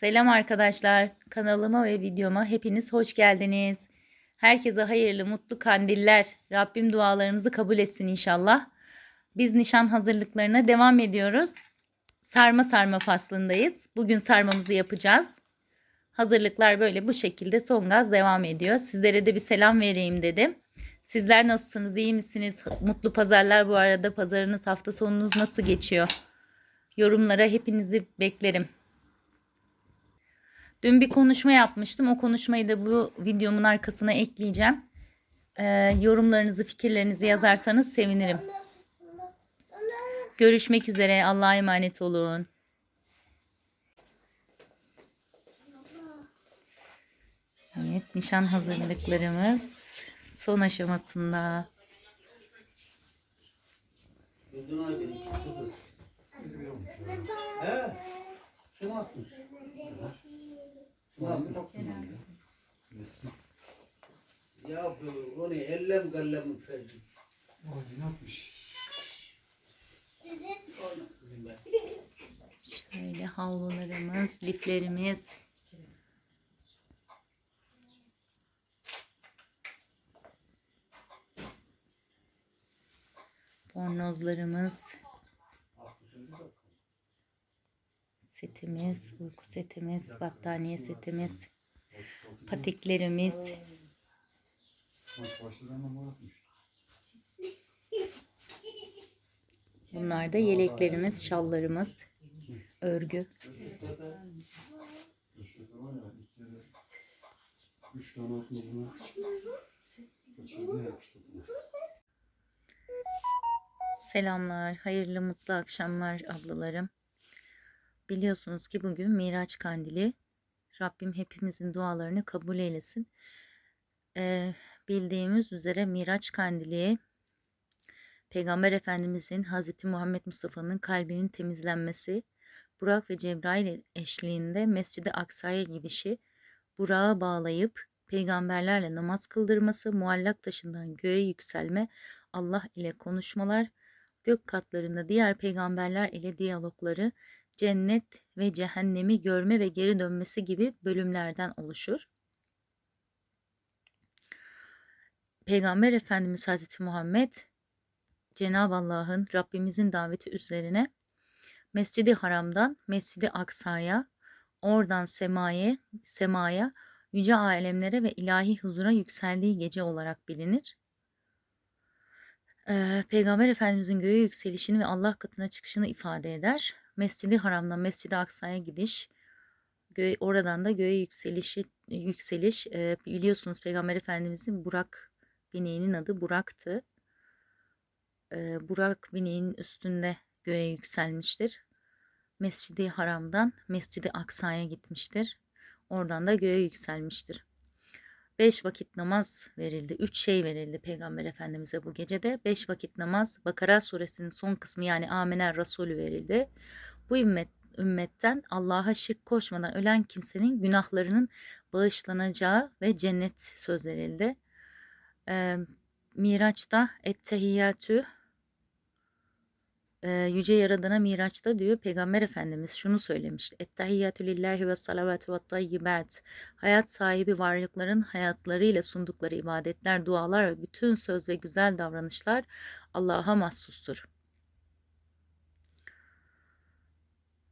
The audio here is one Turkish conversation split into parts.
Selam arkadaşlar. Kanalıma ve videoma hepiniz hoş geldiniz. Herkese hayırlı, mutlu kandiller. Rabbim dualarınızı kabul etsin inşallah. Biz nişan hazırlıklarına devam ediyoruz. Sarma sarma faslındayız. Bugün sarmamızı yapacağız. Hazırlıklar böyle bu şekilde son gaz devam ediyor. Sizlere de bir selam vereyim dedim. Sizler nasılsınız? iyi misiniz? Mutlu pazarlar bu arada. Pazarınız hafta sonunuz nasıl geçiyor? Yorumlara hepinizi beklerim. Dün bir konuşma yapmıştım. O konuşmayı da bu videomun arkasına ekleyeceğim. Ee, yorumlarınızı, fikirlerinizi yazarsanız sevinirim. Görüşmek üzere. Allah'a emanet olun. Evet, nişan hazırlıklarımız son aşamasında. He? Kim atmış? Ya bu- onu ellem gallem ferdi. Şöyle havlularımız, liflerimiz. Bornozlarımız, setimiz, uyku setimiz, battaniye setimiz, patiklerimiz. Bunlar da yeleklerimiz, şallarımız, örgü. Selamlar, hayırlı mutlu akşamlar ablalarım. Biliyorsunuz ki bugün Miraç Kandili. Rabbim hepimizin dualarını kabul eylesin. Ee, bildiğimiz üzere Miraç Kandili Peygamber Efendimizin Hazreti Muhammed Mustafa'nın kalbinin temizlenmesi, Burak ve Cebrail eşliğinde Mescid-i Aksa'ya gidişi, Burak'a bağlayıp peygamberlerle namaz kıldırması, muallak taşından göğe yükselme, Allah ile konuşmalar, gök katlarında diğer peygamberler ile diyalogları, cennet ve cehennemi görme ve geri dönmesi gibi bölümlerden oluşur. Peygamber Efendimiz Hazreti Muhammed Cenab-ı Allah'ın Rabbimizin daveti üzerine Mescidi Haram'dan Mescidi Aksa'ya, oradan semaya, semaya, yüce alemlere ve ilahi huzura yükseldiği gece olarak bilinir. Peygamber Efendimizin göğe yükselişini ve Allah katına çıkışını ifade eder. Mescidi Haram'dan Mescidi Aksa'ya gidiş, göğe, oradan da göğe yükselişi yükseliş e, biliyorsunuz Peygamber Efendimizin Burak bineğinin adı Burak'tı. E, Burak bineğinin üstünde göğe yükselmiştir. Mescidi Haram'dan Mescidi Aksa'ya gitmiştir. Oradan da göğe yükselmiştir. Beş vakit namaz verildi. Üç şey verildi Peygamber Efendimiz'e bu gecede. Beş vakit namaz Bakara suresinin son kısmı yani Amener Resulü verildi. Bu ümmet, ümmetten Allah'a şirk koşmadan ölen kimsenin günahlarının bağışlanacağı ve cennet söz verildi. Ee, Miraç'ta ettehiyyatü e, Yüce Yaradan'a Miraç'ta diyor Peygamber Efendimiz şunu söylemiş. Ettehiyyatü lillahi ve salavatü ve tayyibat. Hayat sahibi varlıkların hayatlarıyla sundukları ibadetler, dualar ve bütün söz ve güzel davranışlar Allah'a mahsustur.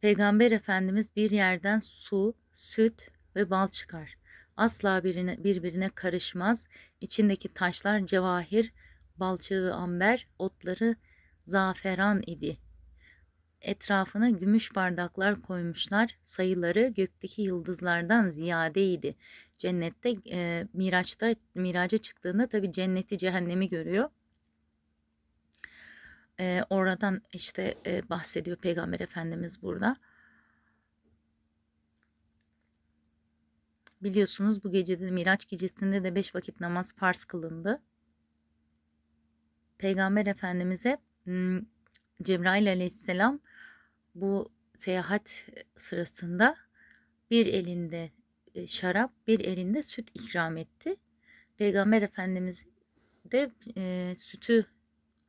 Peygamber Efendimiz bir yerden su, süt ve bal çıkar. Asla birine, birbirine karışmaz. İçindeki taşlar cevahir, balçığı amber, otları zaferan idi. Etrafına gümüş bardaklar koymuşlar. Sayıları gökteki yıldızlardan ziyadeydi. Cennette e, Miraç'ta Miraç'a çıktığında tabi cenneti cehennemi görüyor. E, oradan işte e, bahsediyor Peygamber Efendimiz burada. Biliyorsunuz bu gecede Miraç gecesinde de beş vakit namaz farz kılındı. Peygamber Efendimiz'e Cebrail aleyhisselam bu seyahat sırasında bir elinde e, şarap, bir elinde süt ikram etti. Peygamber Efendimiz de e, sütü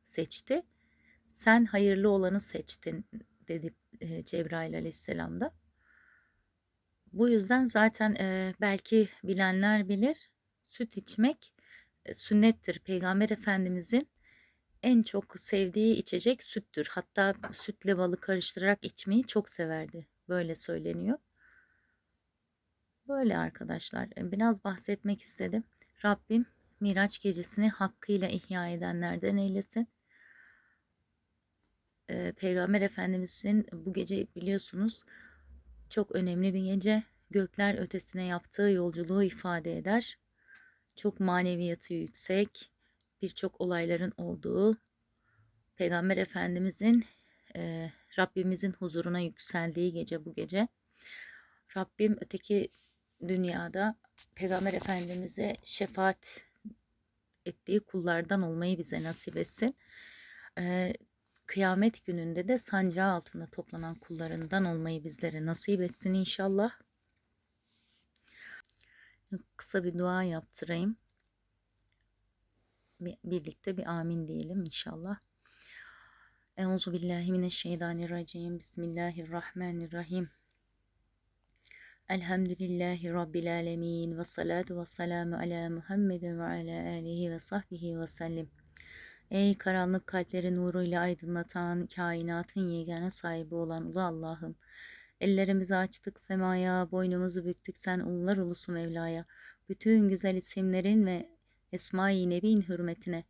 seçti. Sen hayırlı olanı seçtin dedi e, Cebrail aleyhisselam da. Bu yüzden zaten e, belki bilenler bilir süt içmek e, sünnettir. Peygamber Efendimizin en çok sevdiği içecek süttür. Hatta sütle balı karıştırarak içmeyi çok severdi. Böyle söyleniyor. Böyle arkadaşlar. e, Biraz bahsetmek istedim. Rabbim Miraç gecesini hakkıyla ihya edenlerden eylesin. Ee, Peygamber Efendimizin bu gece biliyorsunuz çok önemli bir gece. Gökler ötesine yaptığı yolculuğu ifade eder. Çok maneviyatı yüksek, birçok olayların olduğu, Peygamber Efendimizin e, Rabbimizin huzuruna yükseldiği gece bu gece. Rabbim öteki dünyada Peygamber Efendimiz'e şefaat ettiği kullardan olmayı bize nasip etsin. Ee, kıyamet gününde de sancağı altında toplanan kullarından olmayı bizlere nasip etsin inşallah. Kısa bir dua yaptırayım. Bir- Birlikte bir amin diyelim inşallah. Euzu billahi mineşşeytanirracim. Bismillahirrahmanirrahim. Elhamdülillahi Rabbil alemin ve salatu ve selamu ala Muhammedin ve ala alihi ve sahbihi ve sellim. Ey karanlık kalpleri nuruyla aydınlatan, kainatın yegane sahibi olan Ulu Allah'ım. Ellerimizi açtık semaya, boynumuzu büktük sen ullar ulusu Mevla'ya. Bütün güzel isimlerin ve Esma-i Nebi'nin hürmetine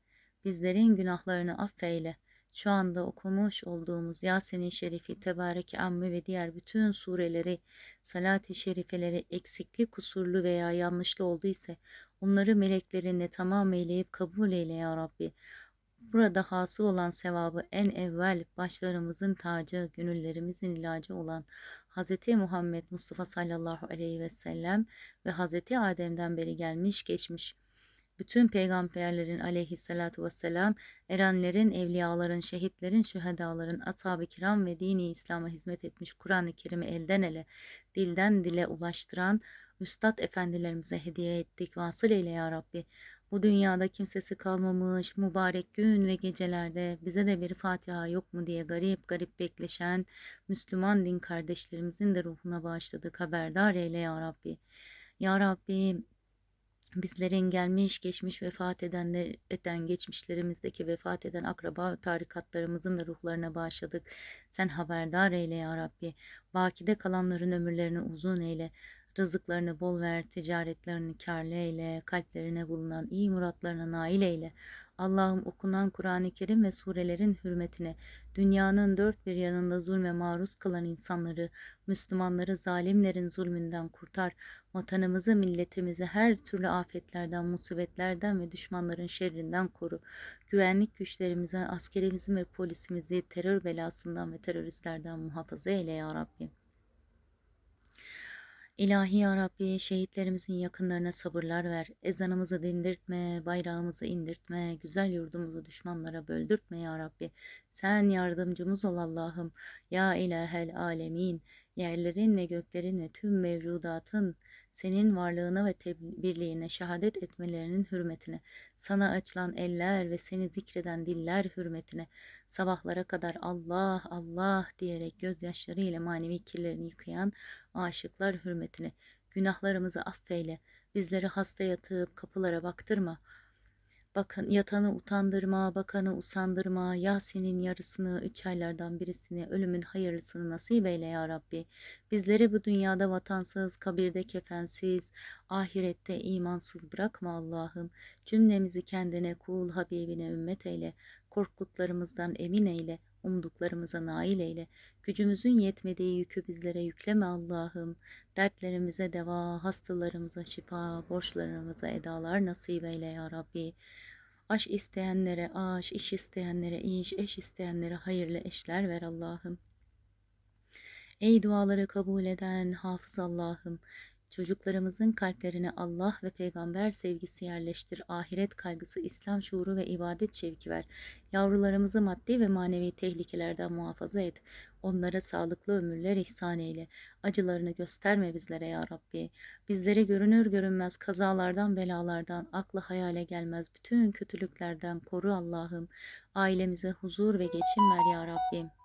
bizlerin günahlarını affeyle. Şu anda okumuş olduğumuz Yasin-i Şerifi, Tebarek-i ve diğer bütün sureleri, salat-i şerifeleri eksikli, kusurlu veya yanlışlı olduysa onları meleklerinle tamam eyleyip kabul eyle ya Rabbi. Burada hasıl olan sevabı en evvel başlarımızın tacı, gönüllerimizin ilacı olan Hz. Muhammed Mustafa sallallahu aleyhi ve sellem ve Hz. Adem'den beri gelmiş geçmiş bütün peygamberlerin aleyhissalatu vesselam, erenlerin, evliyaların, şehitlerin, şühedaların, ashab-ı kiram ve dini İslam'a hizmet etmiş Kur'an-ı Kerim'i elden ele, dilden dile ulaştıran Üstad efendilerimize hediye ettik. Vasıl eyle ya Rabbi. Bu dünyada kimsesi kalmamış mübarek gün ve gecelerde bize de bir Fatiha yok mu diye garip garip bekleşen Müslüman din kardeşlerimizin de ruhuna bağışladık. Haberdar eyle ya Rabbi. Ya Rabbi bizlerin gelmiş geçmiş vefat edenler eden geçmişlerimizdeki vefat eden akraba tarikatlarımızın da ruhlarına bağışladık. Sen haberdar eyle ya Rabbi. Bakide kalanların ömürlerini uzun eyle. Rızıklarını bol ver, ticaretlerini kârlı eyle, kalplerine bulunan iyi muratlarına nail eyle. Allah'ım okunan Kur'an-ı Kerim ve surelerin hürmetine dünyanın dört bir yanında zulme maruz kalan insanları, Müslümanları zalimlerin zulmünden kurtar. Vatanımızı, milletimizi her türlü afetlerden, musibetlerden ve düşmanların şerrinden koru. Güvenlik güçlerimize, askerimizi ve polisimizi terör belasından ve teröristlerden muhafaza eyle ya Rabbi. İlahi ya Rabbi şehitlerimizin yakınlarına sabırlar ver. Ezanımızı dindirtme, bayrağımızı indirtme, güzel yurdumuzu düşmanlara böldürtme ya Rabbi. Sen yardımcımız ol Allah'ım. Ya ilahel alemin. Yerlerin ve göklerin ve tüm mevcudatın senin varlığına ve birliğine şehadet etmelerinin hürmetine, sana açılan eller ve seni zikreden diller hürmetine, sabahlara kadar Allah Allah diyerek gözyaşlarıyla manevi kirlerini yıkayan aşıklar hürmetine, günahlarımızı affeyle, bizleri hasta yatıp kapılara baktırma, Bakın yatanı utandırma, bakanı usandırma, Yasin'in yarısını, üç aylardan birisini, ölümün hayırlısını nasip eyle ya Rabbi. Bizleri bu dünyada vatansız, kabirde kefensiz, ahirette imansız bırakma Allah'ım. Cümlemizi kendine, kul, Habibine ümmet eyle. Korktuklarımızdan emin eyle, umduklarımıza nail eyle. Gücümüzün yetmediği yükü bizlere yükleme Allah'ım. Dertlerimize deva, hastalarımıza şifa, borçlarımıza edalar nasip eyle ya Rabbi. Aş isteyenlere aş, iş isteyenlere iş, eş isteyenlere hayırlı eşler ver Allah'ım. Ey duaları kabul eden hafız Allah'ım, çocuklarımızın kalplerine Allah ve peygamber sevgisi yerleştir. Ahiret kaygısı, İslam şuuru ve ibadet şevki ver. Yavrularımızı maddi ve manevi tehlikelerden muhafaza et. Onlara sağlıklı ömürler ihsan eyle. Acılarını gösterme bizlere ya Rabbi. Bizleri görünür görünmez kazalardan, belalardan, akla hayale gelmez bütün kötülüklerden koru Allah'ım. Ailemize huzur ve geçim ver ya Rabbim.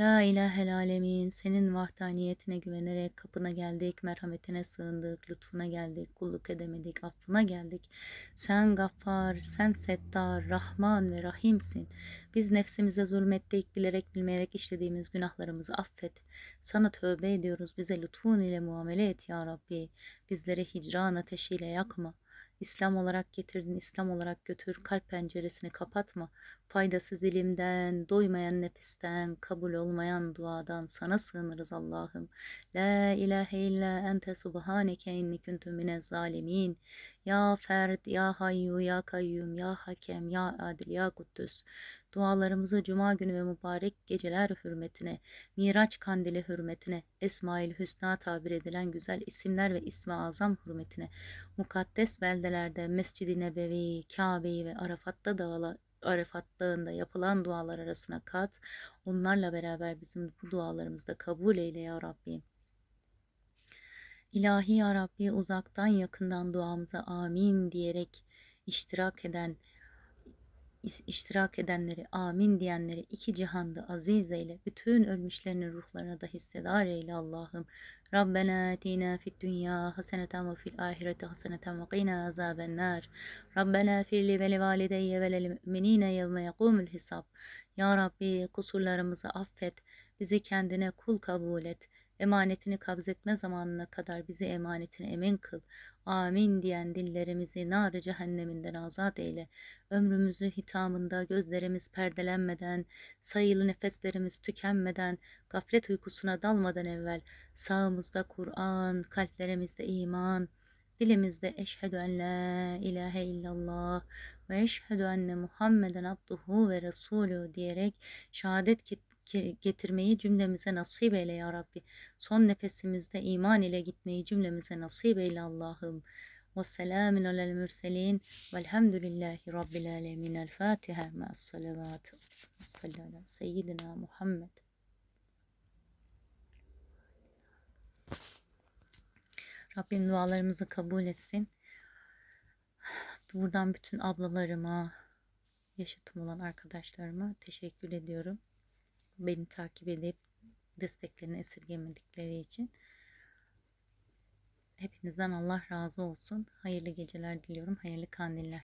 La ilahel alemin senin vahdaniyetine güvenerek kapına geldik, merhametine sığındık, lütfuna geldik, kulluk edemedik, affına geldik. Sen gaffar, sen settar, rahman ve rahimsin. Biz nefsimize zulmettik, bilerek bilmeyerek işlediğimiz günahlarımızı affet. Sana tövbe ediyoruz, bize lütfun ile muamele et ya Rabbi. Bizleri hicran ateşiyle yakma. İslam olarak getirdin, İslam olarak götür, kalp penceresini kapatma. Faydasız ilimden, doymayan nefisten, kabul olmayan duadan sana sığınırız Allah'ım. La ilahe illa ente subhaneke inni kuntu minez zalimin. Ya Ferd, Ya Hayyu, Ya Kayyum, Ya Hakem, Ya Adil, Ya Kuddüs. Dualarımızı Cuma günü ve mübarek geceler hürmetine, Miraç kandili hürmetine, Esmail Hüsna tabir edilen güzel isimler ve ismi azam hürmetine, mukaddes beldelerde Mescid-i Nebevi, Kabe'yi ve Arafat'ta dağla, Arafat Dağı'nda yapılan dualar arasına kat. Onlarla beraber bizim bu dualarımızı da kabul eyle ya Rabbi. İlahi ya Rabbi uzaktan yakından duamıza amin diyerek iştirak eden iştirak edenleri, amin diyenleri iki cihanda aziz eyle. Bütün ölmüşlerin ruhlarına da hissedar eyle Allah'ım. Rabbena atina fid dünya haseneten ve fil ahireti haseneten ve qina azaben nar. Rabbena firli ve li valideyye ve lil müminine yevme yekumul hisab. Ya Rabbi kusurlarımızı affet. Bizi kendine kul kabul et. Emanetini kabzetme zamanına kadar bizi emanetine emin kıl. Amin diyen dillerimizi nar cehenneminden azat eyle. Ömrümüzü hitamında gözlerimiz perdelenmeden, sayılı nefeslerimiz tükenmeden, gaflet uykusuna dalmadan evvel sağımızda Kur'an, kalplerimizde iman, dilimizde eşhedü en la ilahe illallah ve eşhedü enne Muhammeden abduhu ve resulü diyerek şehadet getirmeyi cümlemize nasip eyle ya Rabbi. Son nefesimizde iman ile gitmeyi cümlemize nasip eyle Allah'ım. Ve selamun alel mürselin velhamdülillahi rabbil alemin. El Fatiha ma'as salavat. Salli ala seyyidina Muhammed. Rabbim dualarımızı kabul etsin. Buradan bütün ablalarıma, yaşıtım olan arkadaşlarıma teşekkür ediyorum. Beni takip edip desteklerini esirgemedikleri için. Hepinizden Allah razı olsun. Hayırlı geceler diliyorum. Hayırlı kandiller.